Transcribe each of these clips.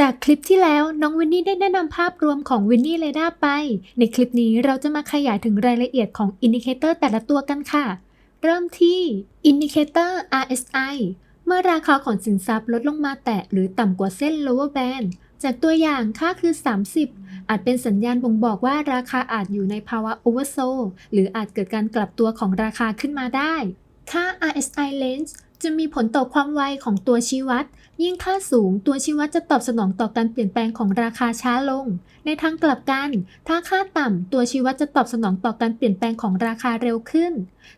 จากคลิปที่แล้วน้องวินนี่ได้แนะนำภาพรวมของวินนี่เรดาไป ในคลิปนี้เราจะมาขยายถึงรายละเอียดของอินดิเคเตอร์แต่ละตัวกันค่ะ เริ่มที่อินดิเคเตอร์ RSI เมื่อราคาของสินทรัพย์ลดลงมาแตะหรือต่ำกว่าเส้น lower band จากตัวอย่างค่าคือ 30 อาจเป็นสัญญาณบ่งบอกว่าราคาอาจอยู่ในภาวะ oversold หรืออาจเกิดการกลับตัวของราคาขึ้นมาได้ ค่า RSI range จะมีผลต่อความไวของตัวชี้วัด ยิ่งค่าสูงตัวชี้วัดจะตอบสนองต่อการเปลี่ยนแปลงของราคาช้าลง ในทางกลับกัน ถ้าค่าต่ำตัวชี้วัดจะตอบสนองต่อการเปลี่ยนแปลงของราคาเร็วขึ้น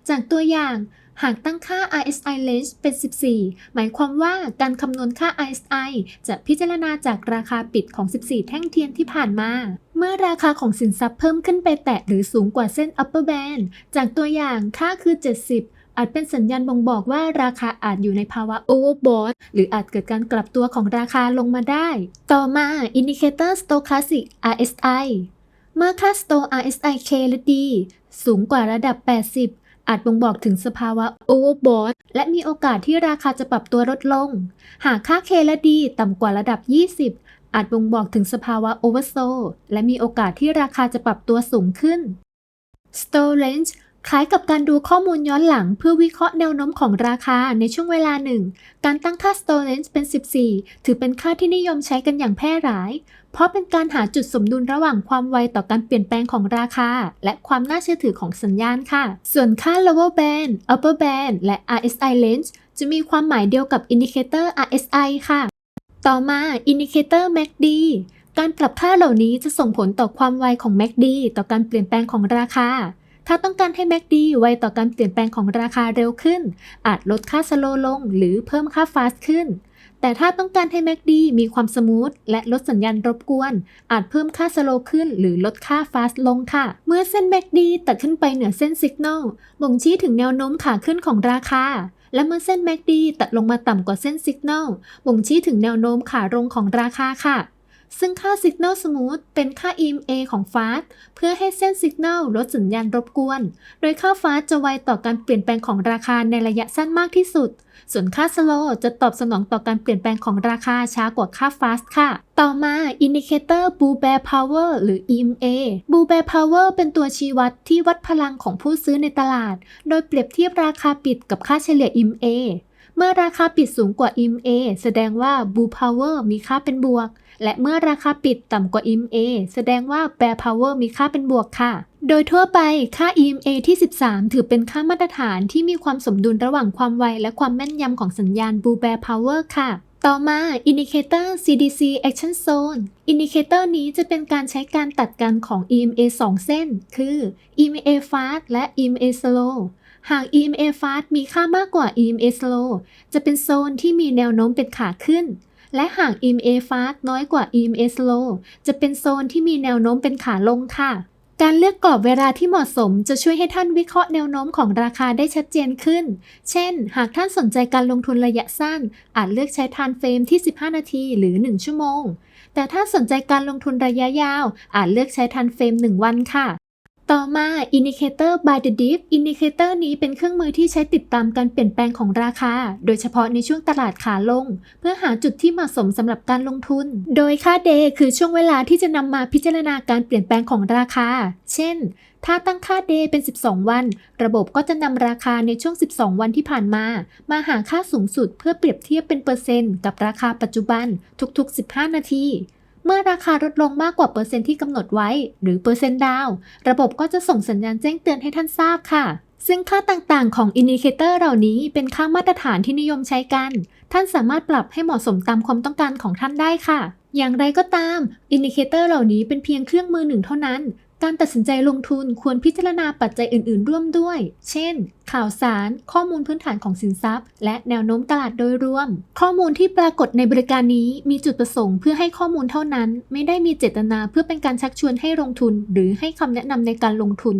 จากตัวอย่างหากตั้งค่า RSI range เป็น 14 หมายความว่าการคำนวณค่า RSI จะพิจารณาจากราคาปิดของ 14 แท่งเทียนที่ผ่านมา เมื่อราคาของสินทรัพย์เพิ่มขึ้นไปแตะหรือสูงกว่าเส้น upper band จากตัวอย่างค่าคือ 70 อาจเป็นสัญญาณบ่งบอกว่าราคาอาจอยู่ในภาวะ overbought หรืออาจเกิดการกลับตัวของราคาลงมาได้ ต่อมา Indicator Stochastic RSI เมื่อค่า Sto RSI K และ D สูงกว่าระดับ 80อาจบ่งบอกถึงสภาวะ overbought และมีโอกาสที่ราคาจะปรับตัวลดลง หากค่า K และ D ต่ำกว่าระดับ 20 อาจบ่งบอกถึงสภาวะ oversold และมีโอกาสที่ราคาจะปรับตัวสูงขึ้น Store Range คล้ายกับการดูข้อมูลย้อนหลังเพื่อวิเคราะห์แนวโน้มของราคาในช่วงเวลาหนึ่ง การตั้งค่า Store Range เป็น 14 ถือเป็นค่าที่นิยมใช้กันอย่างแพร่หลาย เพราะเป็นการหาจุดสมดุลระหว่างความไวต่อการเปลี่ยนแปลงของราคา และความน่าเชื่อถือของสัญญาณค่ะ ส่วนค่า lower band upper band และ RSI range จะมีความหมายเดียวกับ indicator RSI ค่ะ ต่อมา indicator MACD การปรับค่าเหล่านี้จะส่งผลต่อความไวของ MACD ต่อการเปลี่ยนแปลงของราคา ถ้าต้องการให้ MACD ไวต่อการเปลี่ยนแปลงของราคาเร็วขึ้น อาจลดค่า slow ลงหรือเพิ่มค่า fast ขึ้น แต่ถ้าต้องการให้ MACD มีความสมูทและลดสัญญาณรบกวน อาจเพิ่มค่า slow ขึ้นหรือลดค่า fast ลงค่ะ เมื่อเส้น MACD ตัดขึ้นไปเหนือเส้น signal บ่งชี้ถึงแนวโน้มขาขึ้นของราคาและเมื่อเส้น MACD ตัดลงมาต่ำกว่าเส้น signal บ่งชี้ถึงแนวโน้มขาลงของราคาค่ะ ซึ่งค่า Signal Smooth เป็นค่า EMA ของ Fast เพื่อให้เส้น Signal ลดสัญญาณรบกวน โดยค่า Fast จะไวต่อการเปลี่ยนแปลงของราคาในระยะสั้นมากที่สุด ส่วนค่า Slow จะตอบสนองต่อการเปลี่ยนแปลงของราคาช้ากว่าค่า Fast ค่ะ ต่อมา Indicator Bull Bear Power หรือ EMA Bull Bear Power เป็นตัวชี้วัดที่วัดพลังของผู้ซื้อในตลาด โดยเปรียบเทียบราคาปิดกับค่าเฉลี่ย EMA เมื่อราคาปิดสูงกว่า EMA แสดงว่า Bull Power มีค่าเป็นบวก และเมื่อราคาปิดต่ำกว่า EMA แสดงว่า Bear Power มีค่าเป็นบวกค่ะ โดยทั่วไปค่า EMA ที่ 13 ถือเป็นค่ามาตรฐานที่มีความสมดุลระหว่างความไวและความแม่นยำของสัญญาณ Bull Bear Power ค่ะต่อมา Indicator CDC Action Zone Indicator นี้จะเป็นการใช้การตัดกันของ EMA 2 เส้น คือ EMA Fast และ EMA Slow หาก EMA Fast มีค่ามากกว่า EMA Slow จะเป็นโซนที่มีแนวโน้มเป็นขาขึ้น และหาก EMA Fast น้อยกว่า EMA Slow จะเป็นโซนที่มีแนวโน้มเป็นขาลงค่ะ การเลือกกรอบเวลาที่เหมาะสมจะช่วยให้ท่านวิเคราะห์แนวโน้มของราคาได้ชัดเจนขึ้น เช่น หากท่านสนใจการลงทุนระยะสั้น อาจเลือกใช้ทานเฟรมที่ 15 นาทีหรือ 1 ชั่วโมง แต่ถ้าสนใจการลงทุนระยะยาว อาจเลือกใช้ทันเฟรม 1 วันค่ะ ต่อมา Indicator by the Dip Indicator นี้เป็นเครื่องมือที่ใช้ติดตามการเปลี่ยนแปลงของราคา โดยเฉพาะในช่วงตลาดขาลง เพื่อหาจุดที่เหมาะสมสำหรับการลงทุน โดยค่า Day คือช่วงเวลาที่จะนำมาพิจารณาการเปลี่ยนแปลงของราคา เช่น ถ้าตั้งค่า Day เป็น 12 วัน ระบบก็จะนำราคาในช่วง 12 วันที่ผ่านมา มาหาค่าสูงสุดเพื่อเปรียบเทียบเป็นเปอร์เซ็นต์กับราคาปัจจุบันทุกๆ 15 นาที เมื่อราคาลดลงมากกว่าเปอร์เซ็นต์ที่กำหนดไว้ หรือเปอร์เซ็นต์ดาว ระบบก็จะส่งสัญญาณแจ้งเตือนให้ท่านทราบค่ะ ซึ่งค่าต่างๆ ของอินดิเคเตอร์เหล่านี้เป็นค่ามาตรฐานที่นิยมใช้กัน ท่านสามารถปรับให้เหมาะสมตามความต้องการของท่านได้ค่ะอย่างไรก็ตาม อินดิเคเตอร์เหล่านี้เป็นเพียงเครื่องมือหนึ่งเท่านั้น การตัดสินใจลงทุนควรพิจารณาปัจจัยอื่น ๆ ร่วมด้วย เช่น ข่าวสาร ข้อมูลพื้นฐานของสินทรัพย์ และแนวโน้มตลาดโดยรวม ข้อมูลที่ปรากฏในบริการนี้มีจุดประสงค์เพื่อให้ข้อมูลเท่านั้น ไม่ได้มีเจตนาเพื่อเป็นการชักชวนให้ลงทุน หรือให้คำแนะนำในการลงทุน